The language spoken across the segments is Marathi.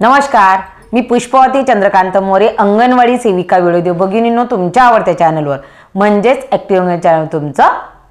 नमस्कार मी पुष्पवती चंद्रकांत मोरे अंगणवाडी सेविका विरोधी भगिनींनो तुमच्या आवडत्या चॅनलवर. म्हणजेच ॲक्टिव्ह चॅनल तुमचं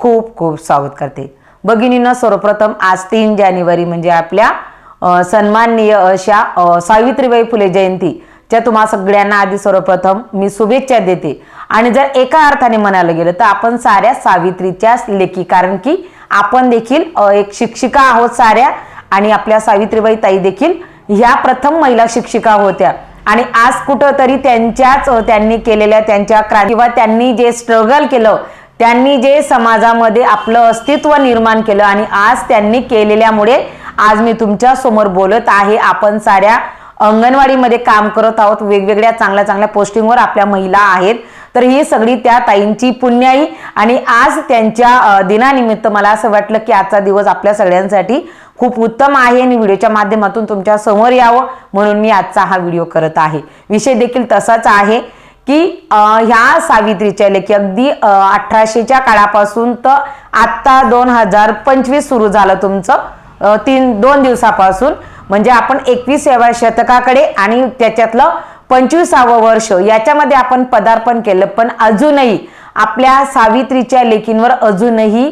खूप खूप स्वागत करते. भगिनीनं सर्वप्रथम आज तीन जानेवारी म्हणजे आपल्या सन्माननीय अशा सावित्रीबाई फुले जयंती ज्या तुम्हा सगळ्यांना आधी सर्वप्रथम मी शुभेच्छा देते. आणि जर एका अर्थाने म्हणायला गेलं तर आपण साऱ्या सावित्रीच्याच लेखी कारण की आपण देखील एक शिक्षिका आहोत साऱ्या आणि आपल्या सावित्रीबाई ताई देखील ह्या प्रथम महिला शिक्षिका होत्या. आणि आज कुठंतरी त्यांच्याच त्यांनी केलेल्या त्यांच्या किंवा त्यांनी जे स्ट्रगल केलं त्यांनी जे समाजामध्ये आपलं अस्तित्व निर्माण केलं आणि आज त्यांनी केलेल्यामुळे आज मी तुमच्यासमोर बोलत आहे. आपण साऱ्या अंगणवाडीमध्ये काम करत आहोत. वेगवेगळ्या चांगल्या चांगल्या पोस्टिंगवर आपल्या महिला आहेत. तर ही सगळी त्या ताईंची पुण्याई आणि आज त्यांच्या दिनानिमित्त मला असं वाटलं की आजचा दिवस आपल्या सगळ्यांसाठी खूप उत्तम आहे आणि व्हिडिओच्या माध्यमातून तुमच्यासमोर यावं म्हणून मी आजचा हा व्हिडिओ करत आहे. विषय देखील तसाच आहे की ह्या सावित्रीच्या लेखी अगदी अठराशेच्या काळापासून तर आत्ता दोन हजार पंचवीस सुरू झालं तुमचं तीन दोन दिवसापासून. म्हणजे आपण एकविसाव्या शतकाकडे आणि त्याच्यातलं पंचवीसावं वर्ष याच्यामध्ये आपण पदार्पण केलं. पण अजूनही आपल्या सावित्रीच्या लेखींवर अजूनही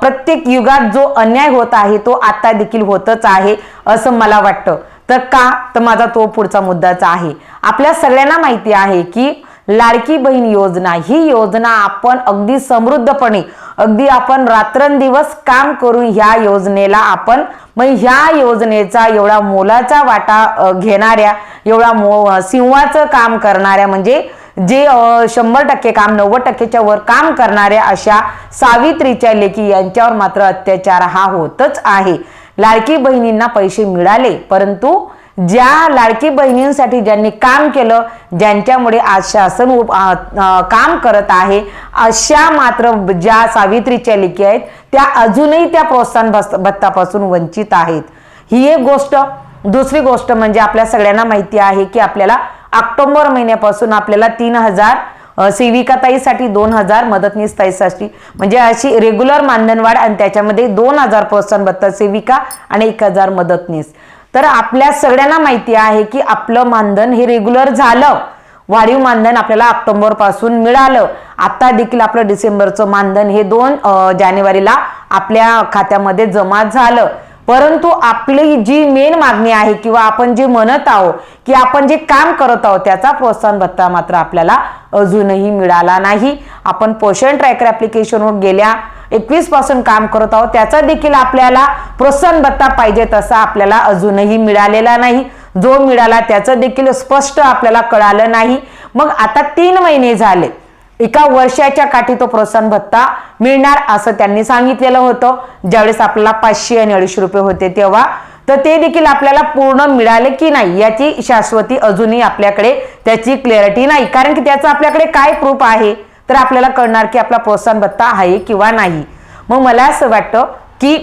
प्रत्येक युगात जो अन्याय होत आहे तो आता देखील होतच आहे असं मला वाटतं. तर का? तर माझा तो पुढचा मुद्दाच आहे. आपल्या सगळ्यांना माहिती आहे की लाडकी बहीण योजना. ही योजना आपण अगदी समृद्धपणे अगदी आपण रात्रंदिवस काम करून ह्या योजनेला आपण मग ह्या योजनेचा एवढा मोलाचा वाटा घेणाऱ्या एवढा मो सिंहाचं काम करणाऱ्या म्हणजे जे शंभर टक्के काम नव्वद टक्केच्या वर काम करणाऱ्या अशा सावित्रीच्या लेखी यांच्यावर मात्र अत्याचार हा होतच आहे. लाडकी बहिणींना पैसे मिळाले परंतु ज्या लाडकी बहिणींसाठी ज्यांनी काम केलं ज्यांच्यामुळे आज शासन उप- काम करत आहे अशा मात्र ज्या सावित्रीच्या लेखी आहेत त्या अजूनही त्या प्रोत्साहन भत्तापासून वंचित आहेत. ही एक गोष्ट. दुसरी गोष्ट म्हणजे आपल्या सगळ्यांना माहिती आहे की आपल्याला ऑक्टोबर महिन्यापासून आपल्याला तीन हजार सेविकाताईसाठी दोन हजार मदतनीस ताईसाठी म्हणजे अशी रेग्युलर मानधनवाढ आणि त्याच्यामध्ये दोन हजार प्रोत्साहन भत्ता सेविका आणि एक हजार मदतनीस. तर आपल्या सगळ्यांना माहिती आहे की आपलं मानधन हे रेग्युलर झालं. वाढीव मानधन आपल्याला ऑक्टोबरपासून मिळालं. आता देखील आपलं डिसेंबरचं मानधन हे दोन जानेवारीला आपल्या खात्यामध्ये जमा झालं. परंतु आपली जी मेन मागणी आहे किंवा आपण जे म्हणत आहोत की आपण जे काम करत आहोत त्याचा प्रोत्साहन भत्ता मात्र आपल्याला अजूनही मिळाला नाही. आपण पोषण ट्रॅकर ऍप्लिकेशनवर गेल्या. एकवीसपासून काम करत आहोत. त्याचा देखील आपल्याला प्रोत्साहन भत्ता पाहिजे तसा आपल्याला अजूनही मिळालेला नाही. जो मिळाला त्याचं देखील स्पष्ट आपल्याला कळालं नाही. मग आता तीन महिने झाले. एका वर्षाच्या काठी तो प्रोत्साहन भत्ता मिळणार असं त्यांनी सांगितलेलं होतं. ज्यावेळेस आपल्याला पाचशे आणि अडीचशे रुपये होते तेव्हा. तर ते देखील आपल्याला पूर्ण मिळाले की नाही याची शाश्वती अजूनही आपल्याकडे त्याची क्लॅरिटी नाही. कारण की त्याचं आपल्याकडे काय प्रूफ आहे? तर आपल्याला कळणार की आपला प्रोत्साहन भत्ता आहे किंवा नाही. मग मला असं वाटतं की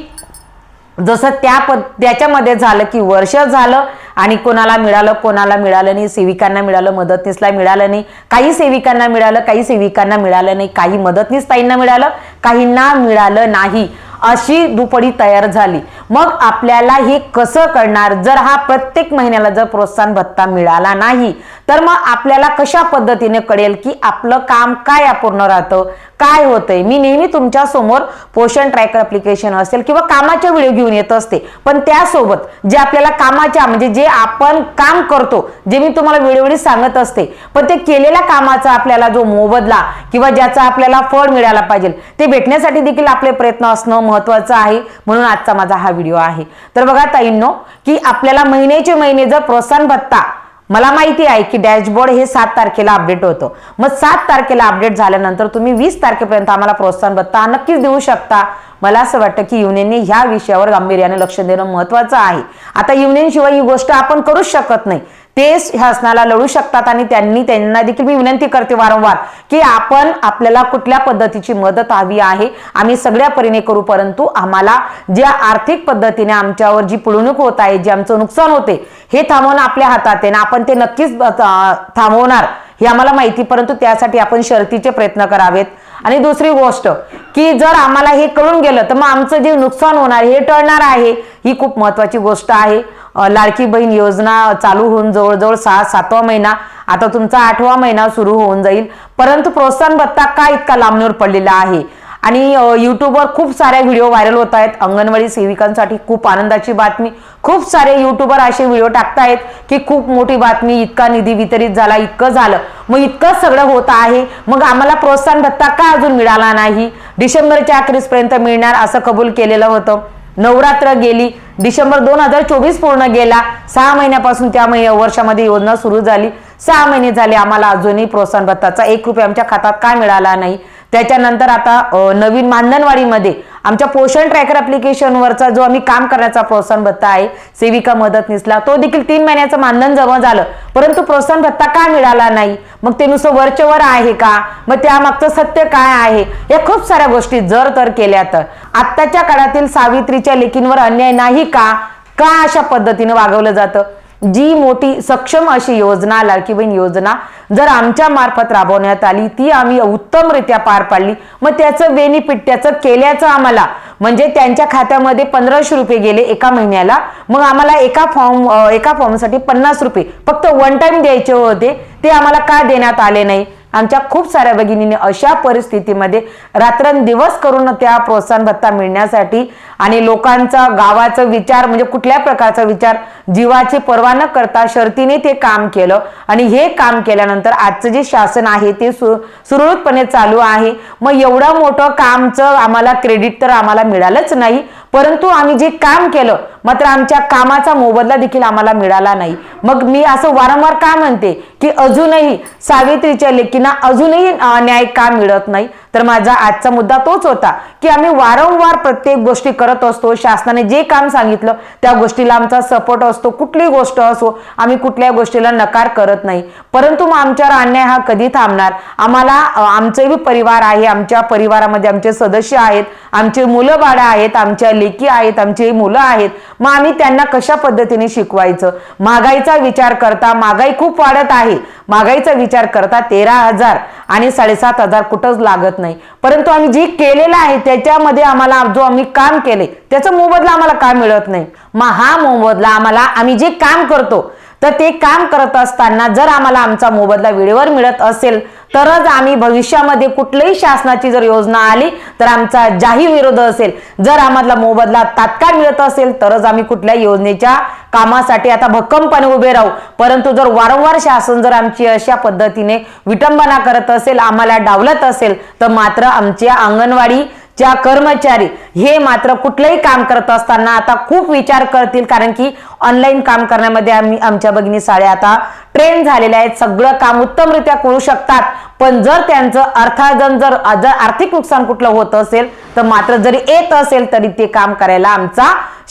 जसं त्या पद त्याच्यामध्ये झालं की वर्ष झालं आणि कोणाला मिळालं कोणाला मिळालं नाही सेविकांना मिळालं मदतनीसला मिळालं नाही. काही सेविकांना मिळालं काही सेविकांना मिळालं नाही. काही मदतनीस ताईंना मिळालं काहींना मिळालं नाही. अशी दुपडी तयार झाली. मग आपल्याला हे कसं करणार? जर हा प्रत्येक महिन्याला जर प्रोत्साहन भत्ता मिळाला नाही तर मग आपल्याला कशा पद्धतीने कळेल की आपलं काम काय अपूर्ण राहतं? काय होतंय? मी नेहमी तुमच्यासमोर पोषण ट्रॅकर अप्लिकेशन असेल किंवा कामाचे व्हिडिओ घेऊन येत असते. पण त्यासोबत जे आपल्याला कामाच्या म्हणजे जे आपण काम करतो जे मी तुम्हाला वेळोवेळी सांगत असते पण ते केलेल्या कामाचा आपल्याला जो मोबदला किंवा ज्याचा आपल्याला फळ मिळायला पाहिजे ते भेटण्यासाठी देखील आपले प्रयत्न असणं महत्वाचं आहे. म्हणून आजचा माझा हा व्हिडिओ आहे. तर बघा ताईंनो की आपल्याला महिन्याचे महिने जर प्रोत्साहन भत्ता मला माहिती आहे की डॅशबोर्ड हे सात तारखेला अपडेट होतं. मग सात तारखेला अपडेट झाल्यानंतर तुम्ही वीस तारखेपर्यंत आम्हाला प्रोत्साहन भत्ता नक्कीच देऊ शकता. मला असं वाटतं की युनियनने ह्या विषयावर गांभीर्याने लक्ष देणं महत्वाचं आहे. आता युनियन शिवाय ही गोष्ट आपण करूच शकत नाही. ते शासनाला लढू शकतात आणि त्यांनी त्यांना देखील मी विनंती करते वारंवार की आपण आपल्याला कुठल्या पद्धतीची मदत हवी आहे आम्ही सगळ्या परीने करू. परंतु आम्हाला ज्या आर्थिक पद्धतीने आमच्यावर जी पिळवणूक होत आहे जे आमचं नुकसान होते हे थांबवणं आपल्या हातात आहे ना आपण ते नक्कीच थांबवणार हे आम्हाला माहिती परंतु त्यासाठी आपण शर्तीचे प्रयत्न करावेत. आणि दुसरी गोष्ट की जर आम्हाला हे कळून गेलं तर मग आमचं जे नुकसान होणार हे टळणार आहे ही खूप महत्वाची गोष्ट आहे. लाडकी बहीण योजना चालू होऊन जवळजवळ सहा सातवा महिना आता तुमचा आठवा महिना सुरू होऊन जाईल. परंतु प्रोत्साहन भत्ता का इतका लांबणीवर पडलेला आहे? आणि अ, यूट्यूबवर खूप साऱ्या व्हिडिओ व्हायरल होत आहेत. अंगणवाडी सेविकांसाठी खूप आनंदाची बातमी. खूप सारे युट्यूबर असे व्हिडिओ टाकतायत की खूप मोठी बातमी इतका निधी वितरित झाला इतकं झालं. मग इतकं सगळं होत आहे. मग आम्हाला प्रोत्साहन भत्ता का अजून मिळाला नाही? डिसेंबरच्या अखेरीसपर्यंत मिळणार असं कबूल केलेलं होतं. नवरात्र गेली. डिसेंबर दोन हजार चोवीस पूर्ण गेला. सहा महिन्यापासून त्या महिन्या वर्षामध्ये योजना सुरू झाली. सहा महिने झाले आम्हाला अजूनही प्रोत्साहन भत्ताचा. एक रुपये आमच्या खात्यात काय मिळाला नाही? त्याच्यानंतर आता नवीन मानधनवाडीमध्ये आमच्या पोषण ट्रॅकर अप्लिकेशनवरचा जो आम्ही काम करण्याचा प्रोत्साहन भत्ता आहे सेविका मदतनीसला तो देखील तीन महिन्याचं मानधन जमा झालं. परंतु प्रोत्साहन भत्ता का मिळाला नाही? मग ते नुसतं वरचेवर आहे का? मग त्यामागचं सत्य काय आहे? या खूप साऱ्या गोष्टी जर तर केल्या तर. आत्ताच्या काळातील सावित्रीच्या लेकींवर अन्याय नाही का? का अशा पद्धतीनं वागवलं जातं? जी मोठी सक्षम अशी योजना लाडकी बहीण योजना जर आमच्या मार्फत राबवण्यात आली ती आम्ही उत्तमरित्या पार पाडली. मग त्याचं बेनिफिट त्याचं केल्याचं आम्हाला म्हणजे त्यांच्या खात्यामध्ये पंधराशे रुपये गेले एका महिन्याला मग आम्हाला एका फॉर्म एका फॉर्मसाठी पन्नास रुपये फक्त वन टाइम द्यायचे होते ते आम्हाला का देण्यात आले नाही? आमच्या खूप साऱ्या भगिनीने अशा परिस्थितीमध्ये रात्रंदिवस करून त्या प्रोत्साहन भत्ता मिळण्यासाठी आणि लोकांचा गावाचा विचार म्हणजे कुठल्या प्रकारचा विचार जीवाची पर्वा न करता शर्तीने ते काम केलं. आणि हे काम केल्यानंतर आजचं जे शासन आहे ते सु सुरळीतपणे चालू आहे. मग एवढं मोठं कामचं आम्हाला क्रेडिट तर आम्हाला मिळालंच नाही. परंतु आम्ही जे काम केलं मात्र आमच्या कामाचा मोबदला देखील आम्हाला मिळाला नाही. मग मी असं वारंवार का म्हणते? की अजूनही सावित्रीच्या लेकींना अजूनही न्याय का मिळत नाही? तर माझा आजचा मुद्दा तोच होता की आम्ही वारंवार प्रत्येक गोष्टी करत असतो शासनाने जे काम सांगितलं त्या गोष्टीला आमचा सपोर्ट असतो कुठली गोष्ट असो आम्ही कुठल्या गोष्टीला नकार करत नाही. परंतु मग आमच्यावर अन्याय हा कधी थांबणार? आम्हाला आमचेही परिवार आहे आमच्या परिवारामध्ये आमचे सदस्य आहेत आमचे मुलं बाळं आहेत आमच्या लेकी आहेत आमचे मुलं आहेत. मग आम्ही त्यांना कशा पद्धतीने शिकवायचं? महागाईचा विचार करता महागाई खूप वाढत आहे. महागाईचा विचार करता तेरा हजार आणि साडेसात हजार कुठंच लागत नाही. परंतु आम्ही जे केलेलं आहे त्याच्यामध्ये आम्हाला जो आम्ही काम केले त्याचा मोबदला आम्हाला का मिळत नाही? मग हा मोबदला आम्हाला आम्ही जे काम करतो तर ते काम करत असताना जर आम्हाला आमचा मोबदला वेळेवर मिळत असेल तरच आम्ही भविष्यामध्ये कुठल्याही शासनाची जर योजना आली तर आमचा जाहीर विरोध असेल. जर आम्हाला मोबदला तात्काळ मिळत असेल तरच आम्ही कुठल्या योजनेच्या कामासाठी आता भक्कमपणे उभे राहू. परंतु जर वारंवार शासन जर आमची अशा पद्धतीने विटंबना करत असेल आम्हाला डावलत असेल तर मात्र आमच्या अंगणवाडी च्या कर्मचारी हे मात्र कुठलंही काम करत असताना आता खूप विचार करतील. कारण की ऑनलाईन काम करण्यामध्ये आम्ही आमच्या भगिनी साड्या आता ट्रेन झालेल्या आहेत. सगळं काम उत्तमरित्या करू शकतात. पण जर त्यांचं अर्थार्जन जर जर आर्थिक नुकसान कुठलं होत असेल तर मात्र जरी येत असेल तरी ते काम करायला आमचा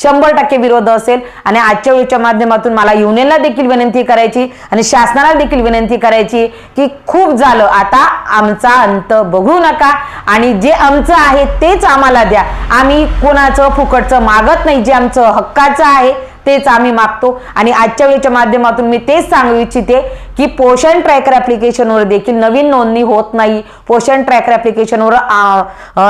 शंभर टक्के विरोध असेल. आणि आजच्या वेळच्या माध्यमातून मला युनियनला देखील विनंती करायची आणि शासनाला देखील विनंती करायची की खूप झालं. आता आमचा अंत बघू नका. आणि जे आमचं आहे तेच आम्हाला द्या. आम्ही कोणाचं फुकटचं मागत नाही. जे आमचं हक्काचं आहे तेच आम्ही मागतो. आणि आजच्या वेळेच्या माध्यमातून मी तेच सांगू इच्छिते की पोषण ट्रॅकर ॲप्लिकेशनवर देखील नवीन नोंदणी होत नाही. पोषण ट्रॅकर ॲप्लिकेशनवर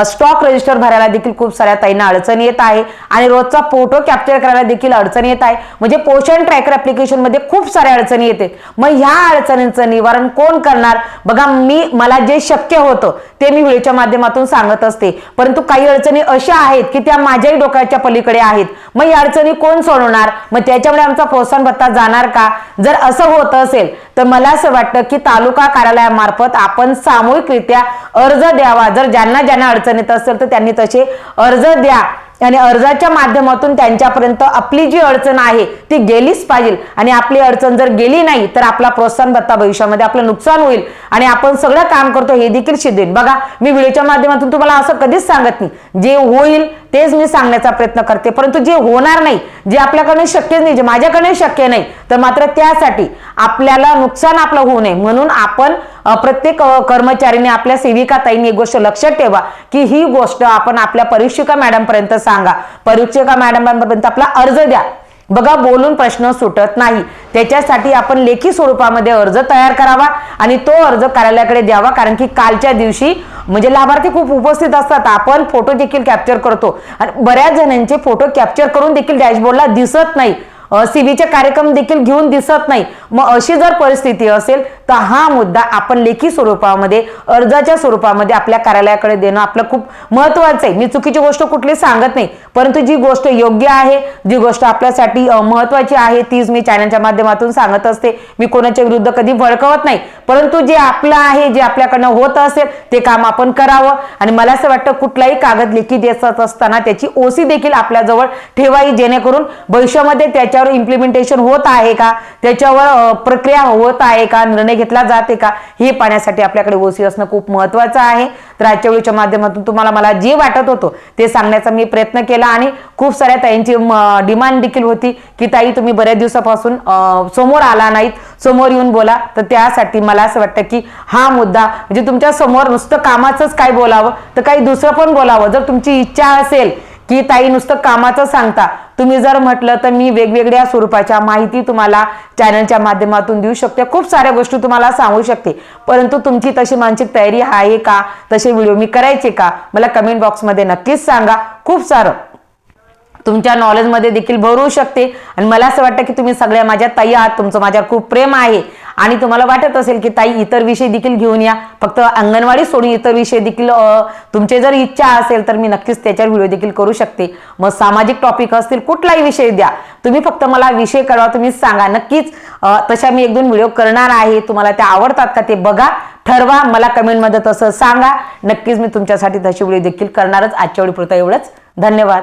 स्टॉक रजिस्टर भरायला देखील खूप साऱ्या ताईंना अडचणी येत आहे. आणि रोजचा फोटो कॅप्चर करायला देखील अडचणी येत आहे. म्हणजे पोषण ट्रॅकर ॲप्लिकेशनमध्ये खूप साऱ्या अडचणी येते. मग ह्या अडचणींचं निवारण कोण करणार? बघा मी मला जे शक्य होतं ते मी व्हिडिओच्या माध्यमातून सांगत असते. परंतु काही अडचणी अशा आहेत की त्या माझ्याही डोक्याच्या पलीकडे आहेत. मग या अडचणी कोण सोडवणार? मग त्याच्यामुळे आमचा प्रोत्साहन भत्ता जाणार का? जर असं होत असेल तर मला असं वाटतं की तालुका कार्यालयामार्फत आपण सामूहिकरित्या अर्ज द्यावा. जर ज्यांना ज्यांना अडचण येत असेल तर त्यांनी तसे अर्ज द्या. आणि अर्जाच्या माध्यमातून त्यांच्यापर्यंत आपली जी अडचण आहे ती गेलीच पाहिजे. आणि आपली अडचण जर गेली नाही तर आपला प्रोत्साहन भत्ता भविष्यामध्ये आपलं नुकसान होईल. आणि आपण सगळं काम करतो हे देखील शिदेन बघा मी व्हिडिओच्या माध्यमातून तुम्हाला असं कधीच सांगत नाही. जे होईल तेच मी सांगण्याचा प्रयत्न करते. परंतु जे होणार नाही जे आपल्याकडे शक्य नाही जे माझ्याकडे शक्य नाही तर मात्र त्यासाठी आपल्याला नुकसान आपलं होऊ नये. म्हणून आपण प्रत्येक कर्मचारीने आपल्या सेविका ताईने एक गोष्ट लक्षात ठेवा की ही गोष्ट आपण आपल्या परीक्षिका मॅडमपर्यंत सांगा. परीक्षिका मॅडमांपर्यंत आपला अर्ज द्या. बघा बोलून प्रश्न सुटत नाही. त्याच्यासाठी आपण लेखी स्वरूपामध्ये अर्ज तयार करावा आणि तो अर्ज कार्यालयाकडे द्यावा. कारण की कालच्या दिवशी म्हणजे लाभार्थी खूप उपस्थित असतात. आपण फोटो देखील कॅप्चर करतो. आणि बऱ्याच जणांचे फोटो कॅप्चर करून देखील डॅशबोर्डला दिसत नाही. सीबीचे कार्यक्रम देखील घेऊन दिसत नाही. मग अशी जर परिस्थिती असेल तर हा मुद्दा आपण लेखी स्वरूपामध्ये अर्जाच्या स्वरूपामध्ये आपल्या कार्यालयाकडे देणं आपलं खूप महत्वाचं आहे. मी चुकीची गोष्ट कुठली सांगत नाही परंतु जी गोष्ट योग्य आहे जी गोष्ट आपल्यासाठी महत्वाची आहे तीच मी चॅनलच्या माध्यमातून सांगत असते. मी कोणाच्या विरुद्ध कधी भडकवत नाही परंतु जे आपलं आहे जे आपल्याकडनं होत असेल ते काम आपण करावं. आणि मला असं वाटतं कुठलाही कागद लेखी देत असताना त्याची ओसी देखील आपल्याजवळ ठेवावी जेणेकरून भविष्यामध्ये त्याच्यावर इम्प्लिमेंटेशन होत आहे का? त्याच्यावर प्रक्रिया होत आहे का? निर्णय घेतला जाते का? हे पाहण्यासाठी आपल्याकडे ओसी असणं खूप महत्वाचं आहे. तर आजच्या व्हिडिओच्या माध्यमातून तुम्हाला मला जे वाटत होतं ते सांगण्याचा मी प्रयत्न केला आणि खूप साऱ्या ताईंची डिमांड देखील होती की ताई तुम्ही बऱ्याच दिवसापासून समोर आला नाहीत. समोर येऊन बोला. तर त्यासाठी मला असं वाटतं की हा मुद्दा म्हणजे तुमच्यासमोर नुसतं कामाचंच काय बोलावं तर काही दुसरं पण बोलावं. जर तुमची इच्छा असेल की ताई नुसतं कामाचं सांगता. तुम्ही जर म्हटलं तर मी वेगवेगळ्या स्वरूपाच्या माहिती तुम्हाला चॅनलच्या माध्यमातून देऊ शकते. खूप साऱ्या गोष्टी तुम्हाला सांगू शकते. परंतु तुमची तशी मानसिक तयारी आहे का? तसे व्हिडिओ मी करायचे का? मला कमेंट बॉक्समध्ये नक्कीच सांगा. खूप सारं. तुमच्या नॉलेजमध्ये देखील भरू शकते. आणि मला असं वाटतं की तुम्ही सगळ्या माझ्या ताई आहात. तुमचं माझ्यावर खूप प्रेम आहे. आणि तुम्हाला वाटत असेल की ताई इतर विषय देखील घेऊन या. फक्त अंगणवाडी सोडून इतर विषय देखील तुमचे जर इच्छा असेल तर मी नक्कीच त्याच्यावर व्हिडिओ देखील करू शकते. मग सामाजिक टॉपिक असतील कुठलाही विषय द्या. तुम्ही फक्त मला विषय कळवा तुम्ही सांगा. नक्कीच तशा मी एक दोन व्हिडिओ करणार आहे. तुम्हाला त्या आवडतात का ते बघा ठरवा. मला कमेंटमध्ये तसं सांगा. नक्कीच मी तुमच्यासाठी तशी व्हिडिओ देखील करणारच. आजच्या वेळीपुरता एवढंच. धन्यवाद.